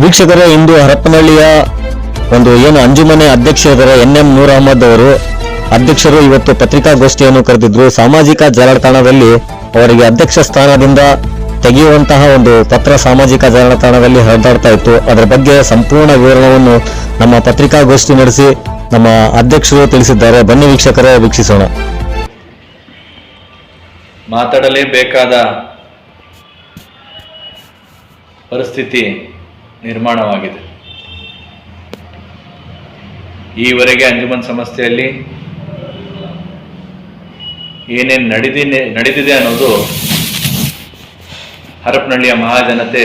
ವೀಕ್ಷಕರೇ, ಇಂದು ಹರಪನಹಳ್ಳಿಯ ಒಂದು ಏನು ಅಂಜುಮನೆ ಅಧ್ಯಕ್ಷರಿದ್ದಾರೆ ಎನ್ ಎಂ ನೂರ್ ಅಹಮದ್ ಅವರು. ಅಧ್ಯಕ್ಷರು ಇವತ್ತು ಪತ್ರಿಕಾಗೋಷ್ಠಿಯನ್ನು ಕರೆದಿದ್ರು. ಸಾಮಾಜಿಕ ಜಾಲತಾಣದಲ್ಲಿ ಅವರಿಗೆ ಅಧ್ಯಕ್ಷ ಸ್ಥಾನದಿಂದ ತೆಗೆಯುವಂತಹ ಒಂದು ಪತ್ರ ಸಾಮಾಜಿಕ ಜಾಲತಾಣದಲ್ಲಿ ಹರಿದಾಡ್ತಾ ಇತ್ತು. ಅದರ ಬಗ್ಗೆ ಸಂಪೂರ್ಣ ವಿವರಣವನ್ನು ನಮ್ಮ ಪತ್ರಿಕಾಗೋಷ್ಠಿ ನಡೆಸಿ ನಮ್ಮ ಅಧ್ಯಕ್ಷರು ತಿಳಿಸಿದ್ದಾರೆ. ಬನ್ನಿ ವೀಕ್ಷಕರೇ, ವೀಕ್ಷಿಸೋಣ. ಮಾತಾಡಲೇಬೇಕಾದ ಪರಿಸ್ಥಿತಿ ನಿರ್ಮಾಣವಾಗಿದೆ. ಈವರೆಗೆ ಅಂಜುಮನ್ ಸಂಸ್ಥೆಯಲ್ಲಿ ಏನೇನು ನಡೆದಿದೆ ನಡೆದಿದೆ ಅನ್ನೋದು ಹರಪನಹಳ್ಳಿಯ ಮಹಾಜನತೆ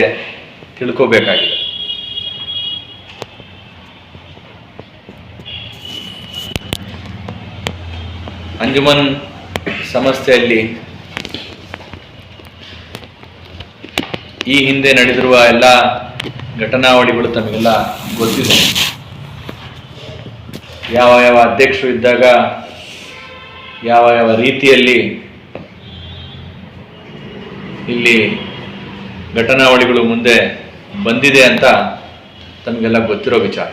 ತಿಳ್ಕೋಬೇಕಾಗಿದೆ. ಅಂಜುಮನ್ ಸಂಸ್ಥೆಯಲ್ಲಿ ಈ ಹಿಂದೆ ನಡೆದಿರುವ ಎಲ್ಲ ಘಟನಾವಳಿಗಳು ತಮಗೆಲ್ಲ ಗೊತ್ತಿದೆ. ಯಾವ ಯಾವ ಅಧ್ಯಕ್ಷರು ಇದ್ದಾಗ, ಯಾವ ಯಾವ ರೀತಿಯಲ್ಲಿ ಇಲ್ಲಿ ಘಟನಾವಳಿಗಳು ಮುಂದೆ ಬಂದಿದೆ ಅಂತ ತಮಗೆಲ್ಲ ಗೊತ್ತಿರೋ ವಿಚಾರ.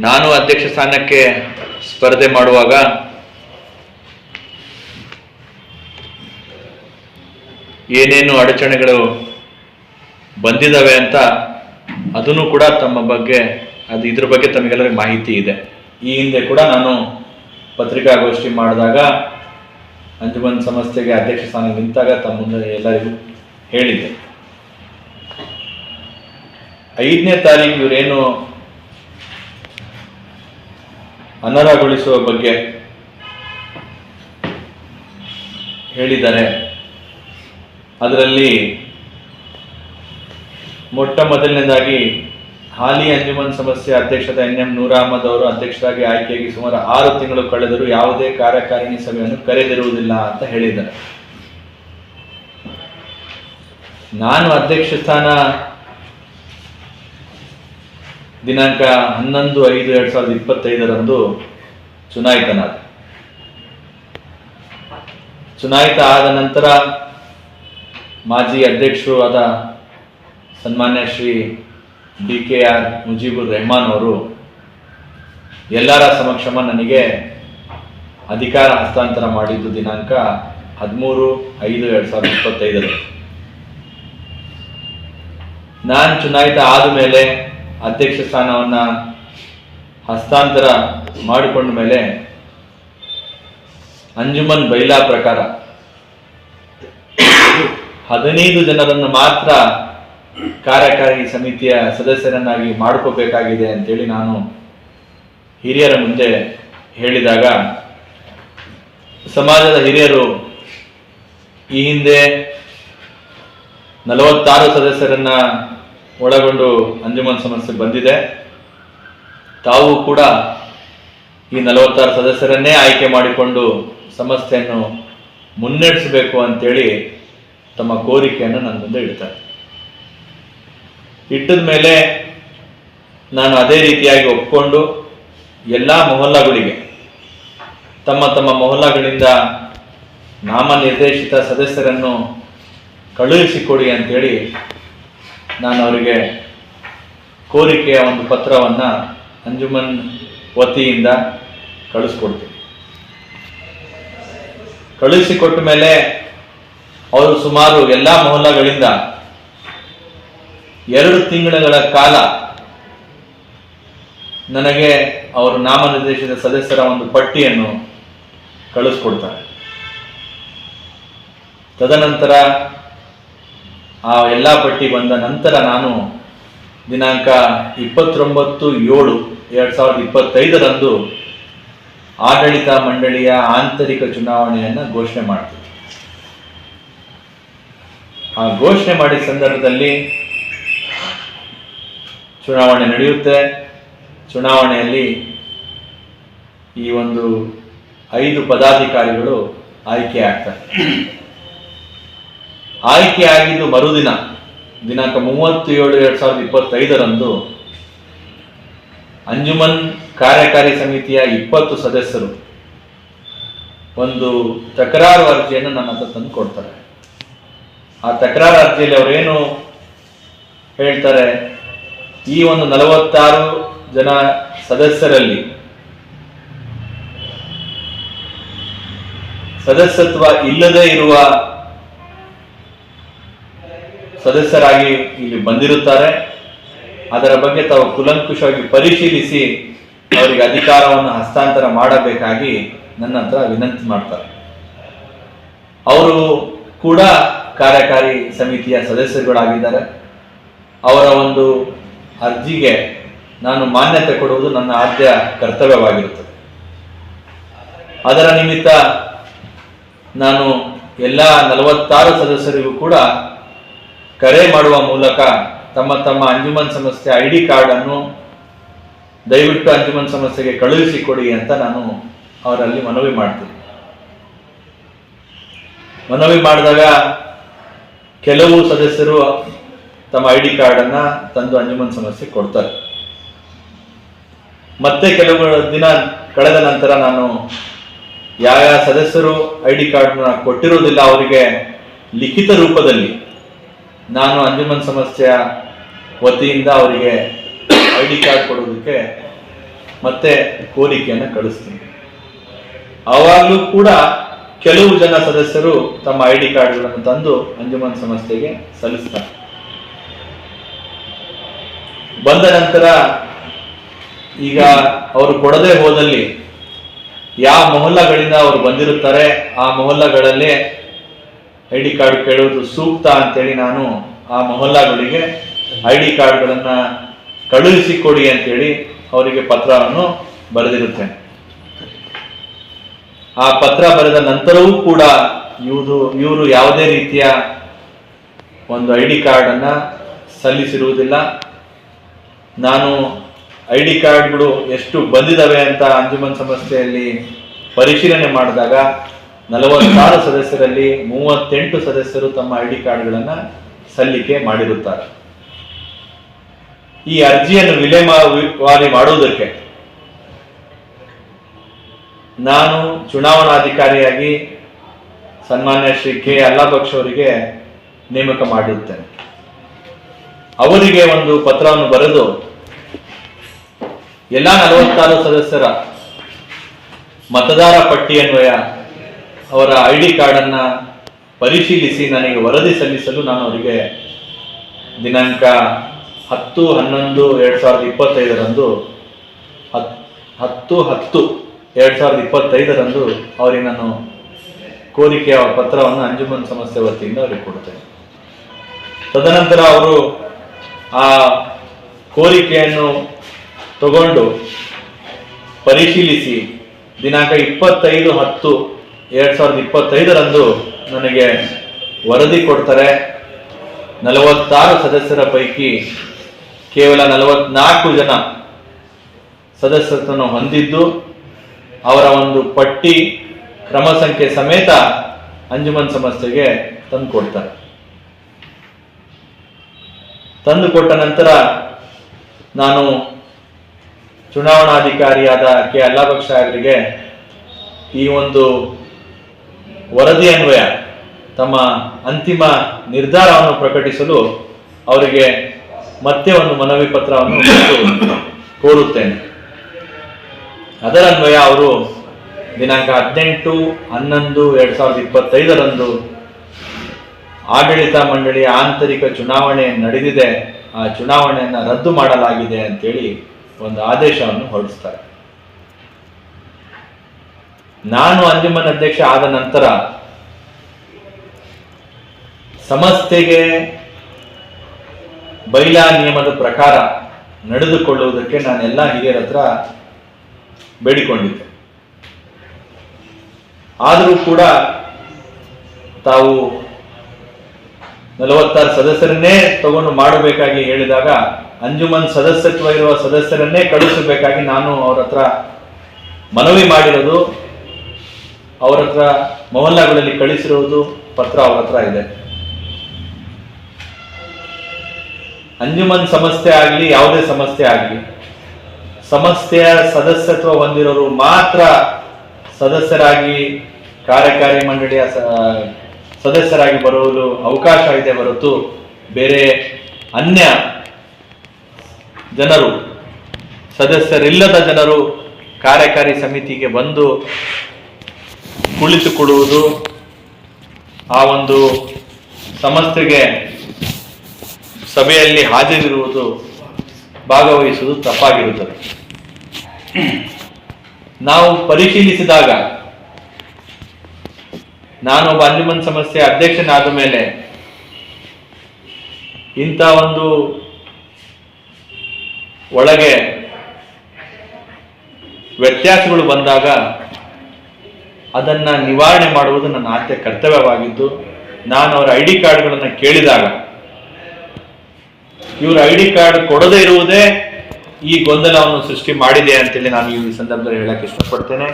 ನಾನು ಅಧ್ಯಕ್ಷ ಸ್ಥಾನಕ್ಕೆ ಸ್ಪರ್ಧೆ ಮಾಡುವಾಗ ಏನೇನು ಅಡಚಣೆಗಳು ಬಂದಿದ್ದಾವೆ ಅಂತ ಅದನ್ನು ಕೂಡ ತಮ್ಮ ಬಗ್ಗೆ, ಅದು ಇದ್ರ ಬಗ್ಗೆ ತಮಗೆಲ್ಲರಿಗೂ ಮಾಹಿತಿ ಇದೆ. ಈ ಹಿಂದೆ ಕೂಡ ನಾನು ಪತ್ರಿಕಾಗೋಷ್ಠಿ ಮಾಡಿದಾಗ ಅಂಜುಮನ್ ಸಂಸ್ಥೆಗೆ ಅಧ್ಯಕ್ಷ ಸ್ಥಾನ ನಿಂತಾಗ ತಮ್ಮ ಮುಂದೆ ಎಲ್ಲರಿಗೂ ಹೇಳಿದ್ದೆ. ಐದನೇ ತಾರೀಕು ಇವರೇನು ಅನರ್ಹಗೊಳಿಸುವ ಬಗ್ಗೆ ಹೇಳಿದ್ದಾರೆ. ಅದರಲ್ಲಿ ಮೊಟ್ಟ ಮೊದಲನೇದಾಗಿ ಹಾಲಿ ಅಂಜುಮನ್ ಸಮಸ್ಯೆ ಅಧ್ಯಕ್ಷದ ಎನ್ ಎಂ ನೂರಾಮದ್ ಅವರು ಅಧ್ಯಕ್ಷರಾಗಿ ಆಯ್ಕೆಯಾಗಿ ಸುಮಾರು ಆರು ತಿಂಗಳು ಕಳೆದರೂ ಯಾವುದೇ ಕಾರ್ಯಕಾರಿಣಿ ಸಭೆಯನ್ನು ಕರೆದಿರುವುದಿಲ್ಲ ಅಂತ ಹೇಳಿದ್ದಾರೆ. ನಾನು ಅಧ್ಯಕ್ಷ ಸ್ಥಾನ ದಿನಾಂಕ ಹನ್ನೊಂದು ಐದು ಎರಡ್ ಸಾವಿರದ ಇಪ್ಪತ್ತೈದರಂದು ಚುನಾಯಿತನಾದ. ಚುನಾಯಿತ ಆದ ನಂತರ ಮಾಜಿ ಅಧ್ಯಕ್ಷರು ಆದ ಸನ್ಮಾನ್ಯ Shri D K R Mujeebur Rehman ಅವರು, ಎಲ್ಲರ ಸಮಕ್ಷಮ ನನಗೆ ಅಧಿಕಾರ ಹಸ್ತಾಂತರ ಮಾಡಿದ್ದು ದಿನಾಂಕ ಹದಿಮೂರು ಐದು ಎರಡು ಸಾವಿರದ ಇಪ್ಪತ್ತೈದರ ನಾನು ಚುನಾಯಿತ ಆದ ಮೇಲೆ ಅಧ್ಯಕ್ಷ ಸ್ಥಾನವನ್ನ ಹಸ್ತಾಂತರ ಮಾಡಿಕೊಂಡ ಮೇಲೆ ಅಂಜುಮನ್ ಬೈಲಾ ಪ್ರಕಾರ ಹದಿನೈದು ಜನರನ್ನು ಮಾತ್ರ ಕಾರ್ಯಕಾರಿ ಸಮಿತಿಯ ಸದಸ್ಯರನ್ನಾಗಿ ಮಾಡ್ಕೋಬೇಕಾಗಿದೆ ಅಂತೇಳಿ ನಾನು ಹಿರಿಯರ ಮುಂದೆ ಹೇಳಿದಾಗ, ಸಮಾಜದ ಹಿರಿಯರು ಈ ಹಿಂದೆ ನಲವತ್ತಾರು ಸದಸ್ಯರನ್ನ ಒಳಗೊಂಡು ಅಂಜುಮನ್ ಸಮಸ್ಯೆ ಬಂದಿದೆ. ತಾವು ಕೂಡ ಈ ನಲವತ್ತಾರು ಸದಸ್ಯರನ್ನೇ ಆಯ್ಕೆ ಮಾಡಿಕೊಂಡು ಸಮಸ್ಯೆಯನ್ನು ಮುನ್ನಡೆಸಬೇಕು ಅಂತೇಳಿ ತಮ್ಮ ಕೋರಿಕೆಯನ್ನು ನನ್ನ ಮುಂದೆ ಇಡ್ತಾರೆ. ಇಟ್ಟದ ಮೇಲೆ ನಾನು ಅದೇ ರೀತಿಯಾಗಿ ಒಪ್ಕೊಂಡು ಎಲ್ಲ ಮೊಹಲ್ಲಾಗಳಿಗೆ, ತಮ್ಮ ತಮ್ಮ ಮೊಹಲ್ಲಾಗಳಿಂದ ನಾಮನಿರ್ದೇಶಿತ ಸದಸ್ಯರನ್ನು ಕಳುಹಿಸಿಕೊಡಿ ಅಂತೇಳಿ ನಾನು ಅವರಿಗೆ ಕೋರಿಕೆಯ ಒಂದು ಪತ್ರವನ್ನು ಅಂಜುಮನ್ ವತಿಯಿಂದ ಕಳಿಸ್ಕೊಡ್ತೀನಿ ಕಳುಹಿಸಿಕೊಟ್ಟ ಮೇಲೆ ಅವರು ಸುಮಾರು ಎಲ್ಲ ಮೊಹಲ್ಲಾಗಳಿಂದ ಎರಡು ತಿಂಗಳುಗಳ ಕಾಲ ನನಗೆ ಅವರು ನಾಮನಿರ್ದೇಶಿತ ಸದಸ್ಯರ ಒಂದು ಪಟ್ಟಿಯನ್ನು ಕಳಿಸ್ಕೊಡ್ತಾರೆ. ತದನಂತರ ಆ ಎಲ್ಲ ಪಟ್ಟಿ ಬಂದ ನಂತರ ನಾನು ದಿನಾಂಕ ಇಪ್ಪತ್ತೊಂಬತ್ತು ಏಳು ಎರಡ್ ಸಾವಿರದ ಇಪ್ಪತ್ತೈದರಂದು ಆಡಳಿತ ಮಂಡಳಿಯ ಆಂತರಿಕ ಚುನಾವಣೆಯನ್ನು ಘೋಷಣೆ ಮಾಡ್ತೀನಿ ಆ ಘೋಷಣೆ ಮಾಡಿದ ಸಂದರ್ಭದಲ್ಲಿ ಚುನಾವಣೆ ನಡೆಯುತ್ತೆ. ಚುನಾವಣೆಯಲ್ಲಿ ಈ ಒಂದು ಐದು ಪದಾಧಿಕಾರಿಗಳು ಆಯ್ಕೆ ಆಗ್ತಾರೆ. ಆಯ್ಕೆ ಆಗಿದ್ದು ಮರುದಿನ, ದಿನಾಂಕ ಮೂವತ್ತು ಏಳು ಎರಡ್ ಸಾವಿರದ ಇಪ್ಪತ್ತೈದರಂದು ಅಂಜುಮನ್ ಕಾರ್ಯಕಾರಿ ಸಮಿತಿಯ ಇಪ್ಪತ್ತು ಸದಸ್ಯರು ಒಂದು ತಕರಾರು ಅರ್ಜಿಯನ್ನು ನನ್ನ ಹತ್ರ ತಂದು ಕೊಡ್ತಾರೆ. ಆ ತಕರಾರು ಅರ್ಜಿಯಲ್ಲಿ ಅವರೇನು ಹೇಳ್ತಾರೆ? ಈ ಒಂದು ನಲವತ್ತಾರು ಜನ ಸದಸ್ಯರಲ್ಲಿ ಸದಸ್ಯತ್ವ ಇಲ್ಲದೆ ಇರುವ ಸದಸ್ಯರಾಗಿ ಇಲ್ಲಿ ಬಂದಿರುತ್ತಾರೆ. ಅದರ ಬಗ್ಗೆ ತಾವು ಕುಲಂಕುಷವಾಗಿ ಪರಿಶೀಲಿಸಿ ಅವರಿಗೆ ಅಧಿಕಾರವನ್ನು ಹಸ್ತಾಂತರ ಮಾಡಬೇಕಾಗಿ ನನ್ನ ಹತ್ರ ವಿನಂತಿ ಮಾಡ್ತಾರೆ. ಅವರು ಕೂಡ ಕಾರ್ಯಕಾರಿ ಸಮಿತಿಯ ಸದಸ್ಯರುಗಳಾಗಿದ್ದಾರೆ. ಅವರ ಒಂದು ಅರ್ಜಿಗೆ ನಾನು ಮಾನ್ಯತೆ ಕೊಡುವುದು ನನ್ನ ಆದ್ಯ ಕರ್ತವ್ಯವಾಗಿರುತ್ತದೆ. ಅದರ ನಿಮಿತ್ತ ನಾನು ಎಲ್ಲ ನಲವತ್ತಾರು ಸದಸ್ಯರಿಗೂ ಕೂಡ ಕರೆ ಮಾಡುವ ಮೂಲಕ ತಮ್ಮ ತಮ್ಮ ಅಂಜುಮನ್ ಸಂಸ್ಥೆ ಐ ಡಿ ಕಾರ್ಡ್ ಅನ್ನು ದಯವಿಟ್ಟು ಅಂಜುಮನ್ ಸಂಸ್ಥೆಗೆ ಕಳುಹಿಸಿಕೊಡಿ ಅಂತ ನಾನು ಅವರಲ್ಲಿ ಮನವಿ ಮಾಡ್ತೀನಿ. ಮನವಿ ಮಾಡಿದಾಗ ಕೆಲವು ಸದಸ್ಯರು ತಮ್ಮ ಐ ಡಿ ಕಾರ್ಡನ್ನು ತಂದು ಅಂಜುಮನ್ ಸಮಸ್ಯೆ ಕೊಡ್ತಾರೆ. ಮತ್ತೆ ಕೆಲವು ದಿನ ಕಳೆದ ನಂತರ ನಾನು ಯಾವ ಸದಸ್ಯರು ಐ ಡಿ ಕಾರ್ಡ್ನ ಕೊಟ್ಟಿರುವುದಿಲ್ಲ ಅವರಿಗೆ ಲಿಖಿತ ರೂಪದಲ್ಲಿ ನಾನು ಅಂಜುಮನ್ ಸಮಸ್ಯೆಯ ವತಿಯಿಂದ ಅವರಿಗೆ ಐ ಡಿ ಕಾರ್ಡ್ ಕೊಡೋದಕ್ಕೆ ಮತ್ತೆ ಕೋರಿಕೆಯನ್ನು ಕಳಿಸ್ತೀನಿ. ಆವಾಗಲೂ ಕೂಡ ಕೆಲವು ಜನ ಸದಸ್ಯರು ತಮ್ಮ ಐ ಡಿ ಕಾರ್ಡ್ಗಳನ್ನು ತಂದು ಅಂಜುಮನ್ ಸಂಸ್ಥೆಗೆ ಸಲ್ಲಿಸ್ತಾರೆ. ಬಂದ ನಂತರ ಈಗ ಅವರು ಕೊಡದೆ ಹೋದಲ್ಲಿ ಯಾವ ಮೊಹಲ್ಲಾಗಳಿಂದ ಅವರು ಬಂದಿರುತ್ತಾರೆ, ಆ ಮೊಹಲ್ಲಗಳಲ್ಲಿ ಐ ಡಿ ಕಾರ್ಡ್ ಕೇಳುವುದು ಸೂಕ್ತ ಅಂತೇಳಿ ನಾನು ಆ ಮೊಹಲ್ಲಾಗಳಿಗೆ ಐ ಡಿ ಕಾರ್ಡ್ಗಳನ್ನ ಕಳುಹಿಸಿಕೊಡಿ ಅಂತೇಳಿ ಅವರಿಗೆ ಪತ್ರವನ್ನು ಬರೆದಿರುತ್ತೇನೆ. ಆ ಪತ್ರ ಬರೆದ ನಂತರವೂ ಕೂಡ ಇವರು ಇವರು ಯಾವುದೇ ರೀತಿಯ ಒಂದು ಐ ಡಿ ಕಾರ್ಡನ್ನು ಸಲ್ಲಿಸಿರುವುದಿಲ್ಲ. ನಾನು ಐ ಡಿ ಕಾರ್ಡ್ಗಳು ಎಷ್ಟು ಬಂದಿದ್ದಾವೆ ಅಂತ ಅಂಜುಮನ್ ಸಂಸ್ಥೆಯಲ್ಲಿ ಪರಿಶೀಲನೆ ಮಾಡಿದಾಗ ನಲವತ್ತಾರು ಸದಸ್ಯರಲ್ಲಿ ಮೂವತ್ತೆಂಟು ಸದಸ್ಯರು ತಮ್ಮ ಐ ಡಿ ಕಾರ್ಡ್ಗಳನ್ನು ಸಲ್ಲಿಕೆ ಮಾಡಿರುತ್ತಾರೆ. ಈ ಅರ್ಜಿಯನ್ನು ವಿಲೇವಾರಿ ಮಾಡುವುದಕ್ಕೆ ನಾನು ಚುನಾವಣಾಧಿಕಾರಿಯಾಗಿ ಸನ್ಮಾನ್ಯ ಶ್ರೀ ಕೆ ಅಲ್ಲಾಬಕ್ಷ ಅವರಿಗೆ ನೇಮಕ ಮಾಡಿರುತ್ತೇನೆ. ಅವರಿಗೆ ಒಂದು ಪತ್ರವನ್ನು ಬರೆದು, ಎಲ್ಲ ನಲವತ್ತಾರು ಸದಸ್ಯರ ಮತದಾರ ಪಟ್ಟಿ ಅನ್ವಯ ಅವರ ಐ ಡಿ ಕಾರ್ಡನ್ನು ಪರಿಶೀಲಿಸಿ ನನಗೆ ವರದಿ ಸಲ್ಲಿಸಲು ನಾನು ಅವರಿಗೆ ದಿನಾಂಕ ಹತ್ತು ಹನ್ನೊಂದು ಎರಡು ಸಾವಿರದ ಇಪ್ಪತ್ತೈದರಂದು ಹತ್- ಹತ್ತು ಹತ್ತು ಎರಡು ಸಾವಿರದ ಇಪ್ಪತ್ತೈದರಂದು ಅವರಿಗೆ ನಾನು ಕೋರಿಕೆಯ ಪತ್ರವನ್ನು ಅಂಜುಮನ್ ಸಮಸ್ಯೆ ವತಿಯಿಂದ ಅವರಿಗೆ ಕೊಡ್ತೇನೆ. ತದನಂತರ ಅವರು ಆ ಕೋರಿಕೆಯನ್ನು ತಗೊಂಡು ಪರಿಶೀಲಿಸಿ ದಿನಾಂಕ ಇಪ್ಪತ್ತೈದು ಹತ್ತು ಎರಡು ಸಾವಿರದ ಇಪ್ಪತ್ತೈದರಂದು ನನಗೆ ವರದಿ ಕೊಡ್ತಾರೆ. ನಲವತ್ತಾರು ಸದಸ್ಯರ ಪೈಕಿ ಕೇವಲ ನಲವತ್ನಾಲ್ಕು ಜನ ಸದಸ್ಯತ್ವವನ್ನು ಹೊಂದಿದ್ದು, ಅವರ ಒಂದು ಪಟ್ಟಿ ಕ್ರಮ ಸಂಖ್ಯೆ ಸಮೇತ ಅಂಜುಮನ್ ಸಂಸ್ಥೆಗೆ ತಂದು ಕೊಡ್ತಾರೆ ತಂದು ಕೊಟ್ಟ ನಂತರ ನಾನು ಚುನಾವಣಾಧಿಕಾರಿಯಾದ ಕೆ ಅಲ್ಲಾಬಕ್ ಅವರಿಗೆ ಈ ಒಂದು ವರದಿ ಅನ್ವಯ, ತಮ್ಮ ಅಂತಿಮ ನಿರ್ಧಾರವನ್ನು ಪ್ರಕಟಿಸಲು ಅವರಿಗೆ ಮತ್ತೆ ಒಂದು ಮನವಿ ಪತ್ರವನ್ನು ಕೋರುತ್ತೇನೆ. ಅದರನ್ವಯ ಅವರು ದಿನಾಂಕ ಹದಿನೆಂಟು, ಹನ್ನೊಂದು, ಎರಡ್ ಸಾವಿರದ ಇಪ್ಪತ್ತೈದರಂದು ಆಡಳಿತ ಮಂಡಳಿಯ ಆಂತರಿಕ ಚುನಾವಣೆ ನಡೆದಿದೆ, ಆ ಚುನಾವಣೆಯನ್ನು ರದ್ದು ಮಾಡಲಾಗಿದೆ ಅಂತೇಳಿ ಒಂದು ಆದೇಶವನ್ನು ಹೊರಡಿಸ್ತಾರೆ. ನಾನು ಅಂಜುಮನ್ ಅಧ್ಯಕ್ಷ ಆದ ನಂತರ ಸಂಸ್ಥೆಗೆ ಬೈಲಾ ನಿಯಮದ ಪ್ರಕಾರ ನಡೆದುಕೊಳ್ಳುವುದಕ್ಕೆ ನಾನೆಲ್ಲ ಹಿರಿಯರ ಹತ್ರ ಬೇಡಿಕೊಂಡಿದ್ದೆ. ಆದರೂ ಕೂಡ ತಾವು ನಲವತ್ತಾರು ಸದಸ್ಯರನ್ನೇ ತಗೊಂಡು ಮಾಡಬೇಕಾಗಿ ಹೇಳಿದಾಗ ಅಂಜುಮನ್ ಸದಸ್ಯತ್ವ ಇರುವ ಸದಸ್ಯರನ್ನೇ ಕಳಿಸಬೇಕಾಗಿ ನಾನು ಅವ್ರ ಹತ್ರ ಮನವಿ ಮಾಡಿರೋದು. ಅವರ ಹತ್ರ ಮೊಹಲ್ಲಾಗಳಲ್ಲಿ ಕಳಿಸಿರುವುದು ಪತ್ರ ಅವರ ಹತ್ರ ಇದೆ. ಅಂಜುಮನ್ ಸಮಸ್ಯೆ ಆಗಲಿ, ಯಾವುದೇ ಸಮಸ್ಯೆ ಆಗಲಿ, ಸಮಸ್ಯೆಯ ಸದಸ್ಯತ್ವ ಹೊಂದಿರೋರು ಮಾತ್ರ ಸದಸ್ಯರಾಗಿ ಕಾರ್ಯಕಾರಿ ಮಂಡಳಿಯ ಸದಸ್ಯರಾಗಿ ಬರುವುದು ಅವಕಾಶ ಇದೆ ಹೊರತು ಬೇರೆ ಅನ್ಯ ಜನರು, ಸದಸ್ಯರಿಲ್ಲದ ಜನರು ಕಾರ್ಯಕಾರಿ ಸಮಿತಿಗೆ ಬಂದು ಕುಳಿತುಕೊಳ್ಳುವುದು ಆ ಒಂದು ಸಂಸ್ಥೆಗೆ ಸಭೆಯಲ್ಲಿ ಹಾಜರಿರುವುದು ಭಾಗವಹಿಸುವುದು ತಪ್ಪಾಗಿರುತ್ತದೆ. ನಾವು ಪರಿಶೀಲಿಸಿದಾಗ ನಾನು ಒಬ್ಬ ಅಂಜುಮನ್ ಸಮಸ್ಯೆ ಅಧ್ಯಕ್ಷನಾದ ಮೇಲೆ ಇಂಥ ಒಂದು ಒಳಗೆ ವ್ಯತ್ಯಾಸಗಳು ಬಂದಾಗ ಅದನ್ನ ನಿವಾರಣೆ ಮಾಡುವುದು ನನ್ನ ಆದ್ಯ ಕರ್ತವ್ಯವಾಗಿದ್ದು, ನಾನು ಅವರ ಐ ಡಿ ಕಾರ್ಡ್ಗಳನ್ನು ಕೇಳಿದಾಗ, ಇವರು ಐ ಡಿ ಕಾರ್ಡ್ ಕೊಡದೇ ಇರುವುದೇ ಈ ಗೊಂದಲವನ್ನು ಸೃಷ್ಟಿ ಮಾಡಿದೆ ಅಂತೇಳಿ ನಾನು ಈ ಸಂದರ್ಭದಲ್ಲಿ ಹೇಳಕ್ಕೆ ಇಷ್ಟಪಡ್ತೇನೆ.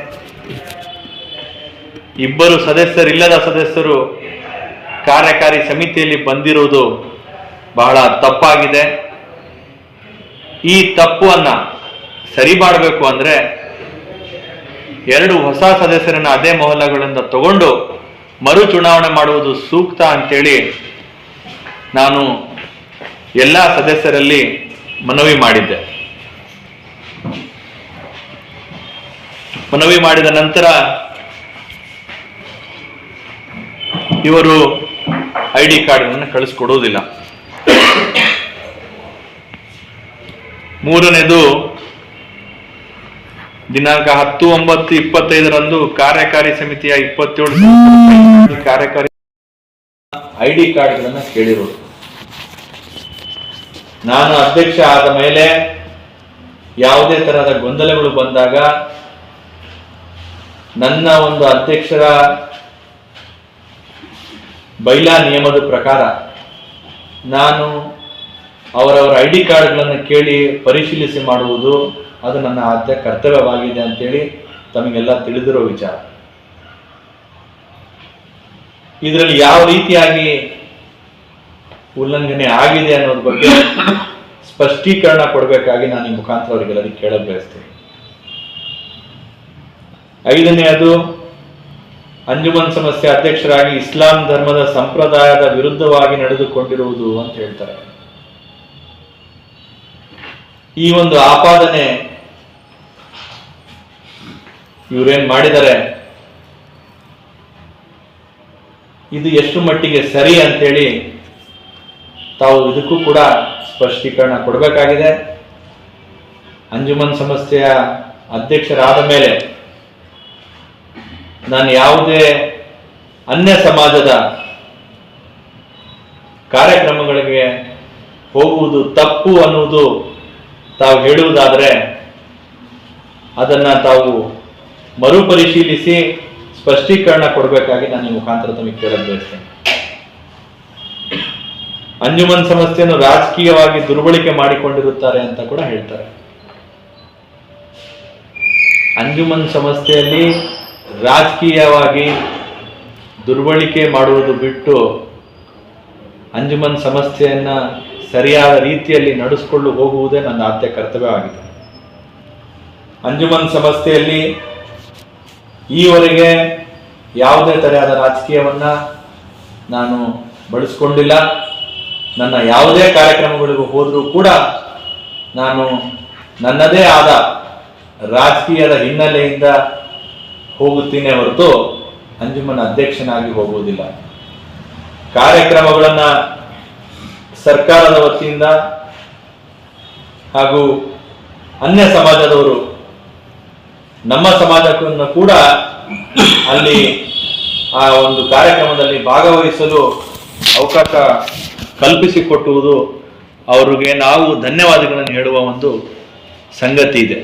ಇಬ್ಬರು ಸದಸ್ಯರಿಲ್ಲದ ಸದಸ್ಯರು ಕಾರ್ಯಕಾರಿ ಸಮಿತಿಯಲ್ಲಿ ಬಂದಿರುವುದು ಬಹಳ ತಪ್ಪಾಗಿದೆ. ಈ ತಪ್ಪನ್ನು ಸರಿ ಮಾಡಬೇಕು ಅಂದರೆ ಎರಡು ಹೊಸ ಸದಸ್ಯರನ್ನು ಅದೇ ಮೊಹಲ್ಲಗಳಿಂದ ತಗೊಂಡು ಮರು ಚುನಾವಣೆ ಮಾಡುವುದು ಸೂಕ್ತ ಅಂತೇಳಿ ನಾನು ಎಲ್ಲ ಸದಸ್ಯರಲ್ಲಿ ಮನವಿ ಮಾಡಿದ್ದೆ. ಮನವಿ ಮಾಡಿದ ನಂತರ ಇವರು ಐ ಡಿ ಕಾರ್ಡ್ಗಳನ್ನು ಕಳಿಸ್ಕೊಡುವುದಿಲ್ಲ ಮೂರನೇದು, ದಿನಾಂಕ ಹತ್ತು ಒಂಬತ್ತು ಇಪ್ಪತ್ತೈದರಂದು ಕಾರ್ಯಕಾರಿ ಸಮಿತಿಯ ಇಪ್ಪತ್ತೇಳು ಕಾರ್ಯಕಾರಿ ಐ ಡಿ ಕಾರ್ಡ್ಗಳನ್ನು ಕೇಳಿರೋದು. ನಾನು ಅಧ್ಯಕ್ಷ ಆದ ಮೇಲೆ ಯಾವುದೇ ತರಹದ ಗೊಂದಲಗಳು ಬಂದಾಗ ನನ್ನ ಒಂದು ಅಧ್ಯಕ್ಷರ ಬೈಲಾ ನಿಯಮದ ಪ್ರಕಾರ ನಾನು ಅವರವರ ಐ ಡಿ ಕಾರ್ಡ್ಗಳನ್ನು ಕೇಳಿ ಪರಿಶೀಲಿಸಿ ಮಾಡುವುದು ಅದು ನನ್ನ ಆದ್ಯ ಕರ್ತವ್ಯವಾಗಿದೆ ಅಂತೇಳಿ ತಮಗೆಲ್ಲ ತಿಳಿದಿರೋ ವಿಚಾರ. ಇದರಲ್ಲಿ ಯಾವ ರೀತಿಯಾಗಿ ಉಲ್ಲಂಘನೆ ಆಗಿದೆ ಅನ್ನೋದ್ರ ಬಗ್ಗೆ ಸ್ಪಷ್ಟೀಕರಣ ಕೊಡಬೇಕಾಗಿ ನಾನು ಈ ಮುಖಾಂತರ ಅವರಿಗೆಲ್ಲರಿಗೆ ಕೇಳಬಯಸ್ತೇನೆ ಬಯಸ್ತೇನೆ. ಐದನೆಯದು ಅಂಜುಮನ್ ಸಮಸ್ಯೆ ಅಧ್ಯಕ್ಷರಾಗಿ ಇಸ್ಲಾಂ ಧರ್ಮದ ಸಂಪ್ರದಾಯದ ವಿರುದ್ಧವಾಗಿ ನಡೆದುಕೊಂಡಿರುವುದು ಅಂತ ಹೇಳ್ತಾರೆ. ಈ ಒಂದು ಆಪಾದನೆ ಇವರೇನ್ ಮಾಡಿದ್ದಾರೆ ಇದು ಎಷ್ಟು ಮಟ್ಟಿಗೆ ಸರಿ ಅಂತೇಳಿ ತಾವು ಇದಕ್ಕೂ ಕೂಡ ಸ್ಪಷ್ಟೀಕರಣ ಕೊಡಬೇಕಾಗಿದೆ. ಅಂಜುಮನ್ ಸಂಸ್ಥೆಯ ಅಧ್ಯಕ್ಷರಾದ ಮೇಲೆ ನಾನು ಯಾವುದೇ ಅನ್ಯ ಸಮಾಜದ ಕಾರ್ಯಕ್ರಮಗಳಿಗೆ ಹೋಗುವುದು ತಪ್ಪು ಅನ್ನುವುದು ತಾವು ಹೇಳುವುದಾದರೆ ಅದನ್ನ ತಾವು ಮರುಪರಿಶೀಲಿಸಿ ಸ್ಪಷ್ಟೀಕರಣ ಕೊಡಬೇಕಾಗಿ ನಾನು ಈ ಮುಖಾಂತರ ತಮಗೆ ಕೇಳಲು ಬಯಸ್ತೇನೆ. ಅಂಜುಮನ್ ಸಮಸ್ಯೆಯನ್ನು ರಾಜಕೀಯವಾಗಿ ದುರ್ಬಳಕೆ ಮಾಡಿಕೊಂಡಿರುತ್ತಾರೆ ಅಂತ ಕೂಡ ಹೇಳ್ತಾರೆ. ಅಂಜುಮನ್ ಸಂಸ್ಥೆಯಲ್ಲಿ ರಾಜಕೀಯವಾಗಿ ದುರ್ಬಳಕೆ ಮಾಡುವುದು ಬಿಟ್ಟು ಅಂಜುಮನ್ ಸಮಸ್ಯೆಯನ್ನು ಸರಿಯಾದ ರೀತಿಯಲ್ಲಿ ನಡೆಸಿಕೊಂಡು ಹೋಗುವುದೇ ನನ್ನ ಆದ್ಯ ಕರ್ತವ್ಯವಾಗಿದೆ ಅಂಜುಮನ್ ಸಮಸ್ಯೆಯಲ್ಲಿ ಈವರೆಗೆ ಯಾವುದೇ ತರಹದ ರಾಜಕೀಯವನ್ನು ನಾನು ಬಳಸ್ಕೊಂಡಿಲ್ಲ. ನನ್ನ ಯಾವುದೇ ಕಾರ್ಯಕ್ರಮಗಳಿಗೂ ಹೋದರೂ ಕೂಡ ನಾನು ನನ್ನದೇ ಆದ ರಾಜಕೀಯದ ಹಿನ್ನೆಲೆಯಿಂದ ಹೋಗುತ್ತೀನಿ ಹೊರತು ಅಂಜುಮನ್ ಅಧ್ಯಕ್ಷನಾಗಿ ಹೋಗುವುದಿಲ್ಲ. ಕಾರ್ಯಕ್ರಮಗಳನ್ನ ಸರ್ಕಾರದ ವತಿಯಿಂದ ಹಾಗೂ ಅನ್ಯ ಸಮಾಜದವರು ನಮ್ಮ ಸಮಾಜಕ್ಕನ್ನು ಕೂಡ ಅಲ್ಲಿ ಆ ಒಂದು ಕಾರ್ಯಕ್ರಮದಲ್ಲಿ ಭಾಗವಹಿಸಲು ಅವಕಾಶ ಕಲ್ಪಿಸಿಕೊಟ್ಟುವುದು ಅವರಿಗೆ ನಾವು ಧನ್ಯವಾದಗಳನ್ನು ಹೇಳುವ ಒಂದು ಸಂಗತಿ ಇದೆ.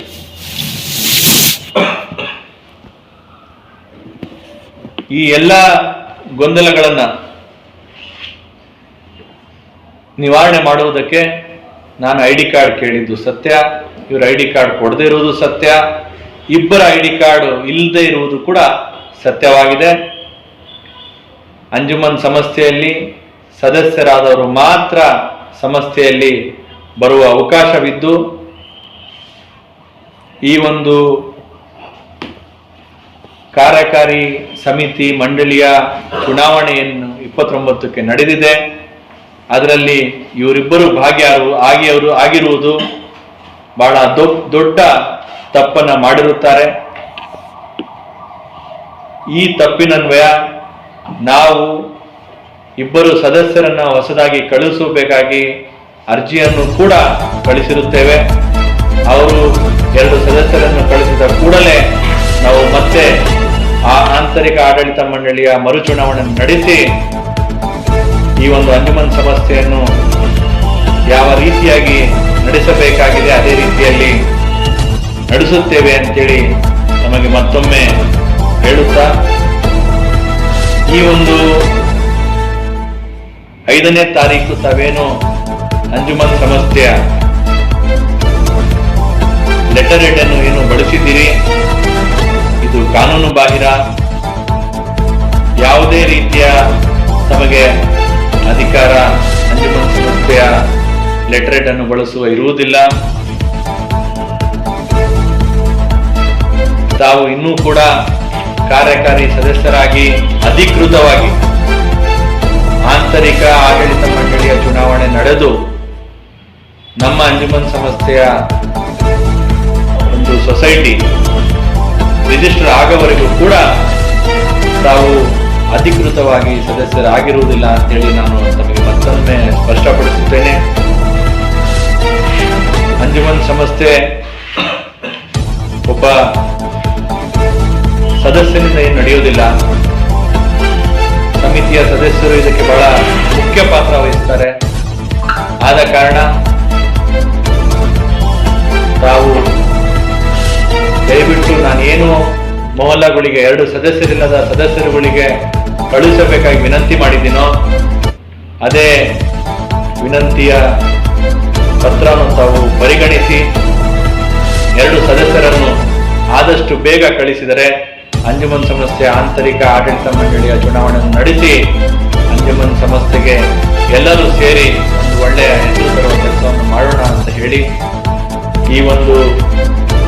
ಈ ಎಲ್ಲ ಗೊಂದಲಗಳನ್ನು ನಿವಾರಣೆ ಮಾಡುವುದಕ್ಕೆ ನಾನು ಐ ಡಿ ಕಾರ್ಡ್ ಕೇಳಿದ್ದು ಸತ್ಯ. ಇವರ ಐ ಡಿ ಕಾರ್ಡ್ ಕೊಡದೇ ಇರುವುದು ಸತ್ಯ. ಇಬ್ಬರ ಐ ಡಿ ಕಾರ್ಡ್ ಇಲ್ಲದೆ ಇರುವುದು ಕೂಡ ಸತ್ಯವಾಗಿದೆ. ಅಂಜುಮನ್ ಸಂಸ್ಥೆಯಲ್ಲಿ ಸದಸ್ಯರಾದವರು ಮಾತ್ರ ಸಂಸ್ಥೆಯಲ್ಲಿ ಬರುವ ಅವಕಾಶವಿದ್ದು, ಈ ಒಂದು ಕಾರ್ಯಕಾರಿ ಸಮಿತಿ ಮಂಡಳಿಯ ಚುನಾವಣೆಯನ್ನು ಇಪ್ಪತ್ತೊಂಬತ್ತಕ್ಕೆ ನಡೆದಿದೆ. ಅದರಲ್ಲಿ ಇವರಿಬ್ಬರು ಭಾಗಿಯಾರು ಆಗಿಯವರು ಆಗಿರುವುದು ಬಹಳ ದೊಡ್ಡ ತಪ್ಪನ್ನ ಮಾಡಿರುತ್ತಾರೆ. ಈ ತಪ್ಪಿನನ್ವಯ ನಾವು ಇಬ್ಬರು ಸದಸ್ಯರನ್ನ ಹೊಸದಾಗಿ ಕಳುಹಿಸಬೇಕಾಗಿ ಅರ್ಜಿಯನ್ನು ಕೂಡ ಕಳಿಸಿರುತ್ತೇವೆ. ಅವರು ಎರಡು ಸದಸ್ಯರನ್ನು ಕಳಿಸಿದ ಕೂಡಲೇ ನಾವು ಮತ್ತೆ ಆ ಆಂತರಿಕ ಆಡಳಿತ ಮಂಡಳಿಯ ಮರುಚುನಾವಣೆ ನಡೆಸಿ ಈ ಒಂದು ಅಂಜುಮನ್ ಸಮಸ್ಯೆಯನ್ನು ಯಾವ ರೀತಿಯಾಗಿ ನಡೆಸಬೇಕಾಗಿದೆ, ಅದೇ ರೀತಿಯಲ್ಲಿ ನಡೆಸುತ್ತೇವೆ ಅಂತೇಳಿ ನಮಗೆ ಮತ್ತೊಮ್ಮೆ ಹೇಳುತ್ತಾ, ಈ ಒಂದು ಐದನೇ ತಾರೀಕು ತಾವೇನು ಅಂಜುಮನ್ ಸಂಸ್ಥೆಯ ಲೆಟರ್ ಅನ್ನು ಏನು ಬಳಸಿದ್ದೀರಿ? ಕಾನೂನು ಬಾಹಿರ ಯಾವುದೇ ರೀತಿಯ ತಮಗೆ ಅಧಿಕಾರ ಅಂಜುಮನ್ ಸಂಸ್ಥೆಯ ಲೆಟರೇಟ್ ಅನ್ನು ಬಳಸುವ ಇರುವುದಿಲ್ಲ. ತಾವು ಇನ್ನೂ ಕೂಡ ಕಾರ್ಯಕಾರಿ ಸದಸ್ಯರಾಗಿ ಅಧಿಕೃತವಾಗಿ ಆಂತರಿಕ ಆಡಳಿತ ಮಂಡಳಿಯ ಚುನಾವಣೆ ನಡೆದು ನಮ್ಮ ಅಂಜುಮನ್ ಸಂಸ್ಥೆಯ ಒಂದು ಸೊಸೈಟಿ ರಿಜಿಸ್ಟರ್ ಆಗೋವರೆಗೂ ಕೂಡ ತಾವು ಅಧಿಕೃತವಾಗಿ ಸದಸ್ಯರಾಗಿರುವುದಿಲ್ಲ ಅಂತೇಳಿ ನಾನು ತಮಗೆ ಮತ್ತೊಮ್ಮೆ ಸ್ಪಷ್ಟಪಡಿಸುತ್ತೇನೆ. ಅಂಜುಮನ್ ಸಂಸ್ಥೆ ಒಬ್ಬ ಸದಸ್ಯನಿಂದ ಏನು ನಡೆಯುವುದಿಲ್ಲ. ಸಮಿತಿಯ ಸದಸ್ಯರು ಇದಕ್ಕೆ ಬಹಳ ಮುಖ್ಯ ಪಾತ್ರ ವಹಿಸ್ತಾರೆ. ಆದ ಕಾರಣ ತಾವು ದಯವಿಟ್ಟು ನಾನೇನು ಮೊಹಲ್ಲಾಗಳಿಗೆ ಎರಡು ಸದಸ್ಯರಿಲ್ಲದ ಸದಸ್ಯರುಗಳಿಗೆ ಕಳುಹಿಸಬೇಕಾಗಿ ವಿನಂತಿ ಮಾಡಿದ್ದೀನೋ, ಅದೇ ವಿನಂತಿಯ ಪತ್ರವನ್ನು ತಾವು ಪರಿಗಣಿಸಿ ಎರಡು ಸದಸ್ಯರನ್ನು ಆದಷ್ಟು ಬೇಗ ಕಳಿಸಿದರೆ ಅಂಜುಮನ್ ಸಂಸ್ಥೆಯ ಆಂತರಿಕ ಆಡಳಿತ ಮಂಡಳಿಯ ಚುನಾವಣೆಯನ್ನು ನಡೆಸಿ ಅಂಜುಮನ್ ಸಂಸ್ಥೆಗೆ ಎಲ್ಲರೂ ಸೇರಿ ಒಂದು ಒಳ್ಳೆಯ ಹೆಸರು ಕೆಲಸವನ್ನು ಮಾಡೋಣ ಅಂತ ಹೇಳಿ ಈ ಒಂದು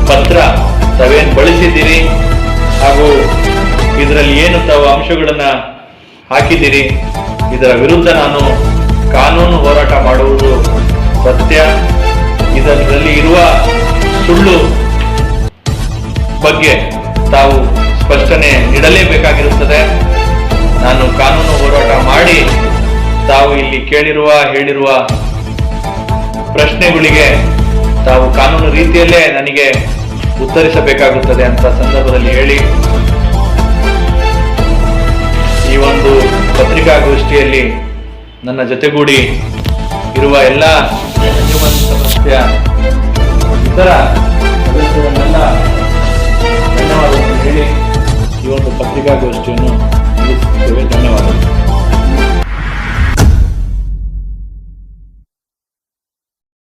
ಪತ್ರ ತಾವೇನು ಬಳಸಿದ್ದೀರಿ? ಹಾಗೂ ಇದರಲ್ಲಿ ಏನು ತಾವು ಅಂಶಗಳನ್ನ ಹಾಕಿದ್ದೀರಿ? ಇದರ ವಿರುದ್ಧ ನಾನು ಕಾನೂನು ಹೋರಾಟ ಮಾಡುವುದು ಸತ್ಯ. ಇದರಲ್ಲಿ ಇರುವ ಸುಳ್ಳು ಬಗ್ಗೆ ತಾವು ಸ್ಪಷ್ಟನೆ ನೀಡಲೇಬೇಕಾಗಿರುತ್ತದೆ. ನಾನು ಕಾನೂನು ಹೋರಾಟ ಮಾಡಿ ತಾವು ಇಲ್ಲಿ ಕೇಳಿರುವ, ಹೇಳಿರುವ ಪ್ರಶ್ನೆಗಳಿಗೆ ತಾವು ಕಾನೂನು ರೀತಿಯಲ್ಲೇ ನನಗೆ ಉತ್ತರಿಸಬೇಕಾಗುತ್ತದೆ ಅಂತ ಸಂದರ್ಭದಲ್ಲಿ ಹೇಳಿ. ಈ ಒಂದು ಪತ್ರಿಕಾಗೋಷ್ಠಿಯಲ್ಲಿ ನನ್ನ ಜೊತೆಗೂಡಿ ಇರುವ ಎಲ್ಲ ಜೀವನ ಸಮಸ್ಯೆಯ ಇತರ ಸದಸ್ಯರನ್ನೆಲ್ಲ ಧನ್ಯವಾದವನ್ನು ಹೇಳಿ ಈ ಒಂದು ಪತ್ರಿಕಾಗೋಷ್ಠಿಯನ್ನು ಧನ್ಯವಾದಗಳು.